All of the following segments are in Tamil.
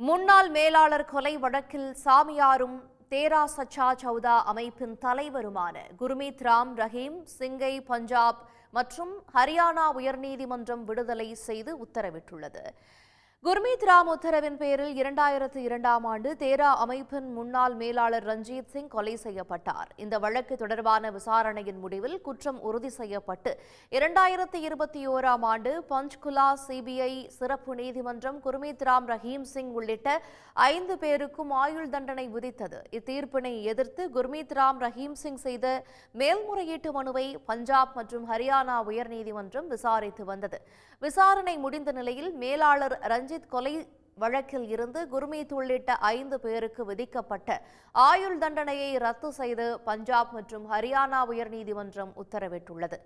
முன்னாள் மேலாளர் கொலை வழக்கில் சாமியாரும் தேரா சச்சா சௌதா அமைப்பின் தலைவருமான குர்மீத் ராம் ரஹீம் சிங்கை பஞ்சாப் மற்றும் ஹரியானா உயர்நீதிமன்றம் விடுதலை செய்து உத்தரவிட்டுள்ளது. குர்மீத் ராம் உத்தரவின் பேரில் இரண்டாயிரத்து இரண்டாம் ஆண்டு தேரா அமைப்பின் முன்னாள் மேலாளர் ரஞ்சித் சிங் கொலை செய்யப்பட்டார். இந்த வழக்கு தொடர்பான விசாரணையின் முடிவில் குற்றம் உறுதி செய்யப்பட்டு இரண்டாயிரத்து இருபத்தி ஓராம் ஆண்டு பஞ்ச்குலா சிபிஐ சிறப்பு நீதிமன்றம் குர்மீத் ராம் ரஹீம் சிங் உள்ளிட்ட ஐந்து பேருக்கும் ஆயுள் தண்டனை விதித்தது. இத்தீர்ப்பினை எதிர்த்து குர்மீத் ராம் ரஹீம் சிங் செய்த மேல்முறையீட்டு மனுவை பஞ்சாப் மற்றும் ஹரியானா உயர்நீதிமன்றம் விசாரித்து வந்தது. விசாரணை முடிந்த நிலையில் மேலாளர் ரஞ்சித் கொலை வழக்கில் இருந்து குர்மீத் உள்ளிட்ட ஐந்து பேருக்கு விதிக்கப்பட்ட ஆயுள் தண்டனையை ரத்து செய்து பஞ்சாப் மற்றும் ஹரியானா உயர்நீதிமன்றம் உத்தரவிட்டுள்ளது.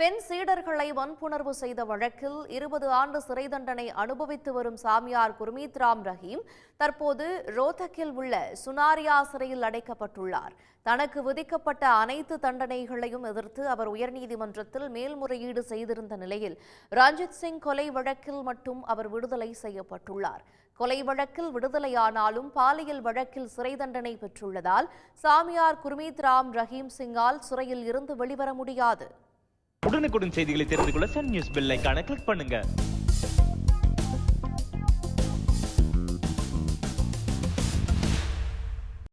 பெண் சீடர்களை வன்புணர்வு செய்த வழக்கில் இருபது ஆண்டு சிறை தண்டனை அனுபவித்து வரும் சாமியார் குர்மீத் ராம் ரஹீம் தற்போது ரோத்தக்கில் உள்ள சுனாரியா சிறையில் அடைக்கப்பட்டுள்ளார். தனக்கு விதிக்கப்பட்ட அனைத்து தண்டனைகளையும் எதிர்த்து அவர் உயர்நீதிமன்றத்தில் மேல்முறையீடு செய்திருந்த நிலையில் ரஞ்சித் சிங் கொலை வழக்கில் மட்டும் அவர் விடுதலை செய்யப்பட்டுள்ளார். கொலை வழக்கில் விடுதலையானாலும் பாலியல் வழக்கில் சிறை தண்டனை பெற்றுள்ளதால் சாமியார் குர்மீத் ராம் ரஹீம் சிங்கால் சிறையில் இருந்து வெளிவர முடியாது. உடனுக்குடன் செய்திகளை தெரிந்து கொள்ள சன் நியூஸ் பெல் கிளிக் பண்ணுங்க.